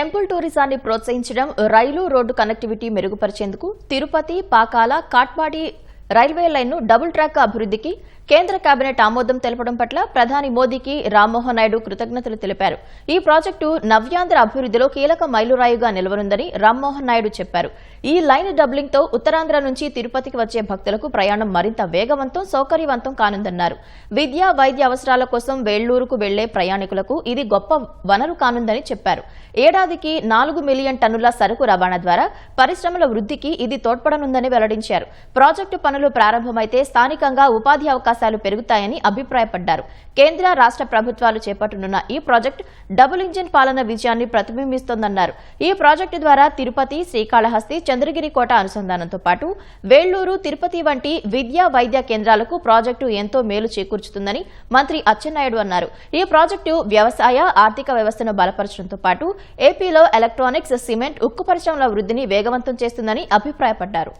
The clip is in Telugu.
టెంపుల్ టూరిజాన్ని ప్రోత్సహించడం రైలు రోడ్డు కనెక్టివిటీ మెరుగుపరిచేందుకు తిరుపతి పాకాల కాట్పాడి రైల్వే లైన్ను డబుల్ ట్రాక్ అభివృద్ధికి కేంద్ర కేబినెట్ ఆమోదం తెలపడం పట్ల ప్రధాని మోదీకి రామ్మోహన్ నాయుడు కృతజ్ఞతలు తెలిపారు. ఈ ప్రాజెక్టు నవ్యాంధ్ర అభివృద్ధిలో కీలక మైలురాయిగా నిలవనుందని రామ్మోహన్ నాయుడు చెప్పారు. ఈ లైన్ డబ్లింగ్తో ఉత్తరాంధ్ర నుంచి తిరుపతికి వచ్చే భక్తులకు ప్రయాణం మరింత వేగవంతం సౌకర్యవంతం కానుందన్నారు. విద్య వైద్య అవసరాల కోసం వేళ్ళూరుకు వెళ్ళే ప్రయాణికులకు ఇది గొప్ప వనరు కానుందని చెప్పారు. ఏడాదికి నాలుగు మిలియన్ టన్నుల సరుకు రవాణా ద్వారా పరిశ్రమల వృద్ధికి ఇది తోడ్పడనుందని వెల్లడించారు. ప్రాజెక్టు పనులు పనులు ప్రారంభమైతే స్థానికంగా ఉపాధి అవకాశాలు పెరుగుతాయని అభిప్రాయపడ్డారు. కేంద్ర రాష్ట్ర ప్రభుత్వాలు చేపట్టనున్న ఈ ప్రాజెక్టు డబుల్ ఇంజిన్ పాలన విజయాన్ని ప్రతిబింబిస్తోందన్నారు. ఈ ప్రాజెక్టు ద్వారా తిరుపతి శ్రీకాళహస్తి చంద్రగిరి కోట అనుసంధానంతో పాటు వేళ్ళూరు తిరుపతి వంటి విద్యా వైద్య కేంద్రాలకు ప్రాజెక్టు ఎంతో మేలు చేకూర్చుతుందని మంత్రి అచ్చెన్నాయుడు అన్నారు. ఈ ప్రాజెక్టు వ్యవసాయ ఆర్థిక వ్యవస్థను బలపరచడంతో పాటు ఏపీలో ఎలక్ట్రానిక్స్ సిమెంట్ ఉక్కు పరిశ్రమల వృద్ధిని వేగవంతం చేస్తుందని అభిప్రాయపడ్డారు.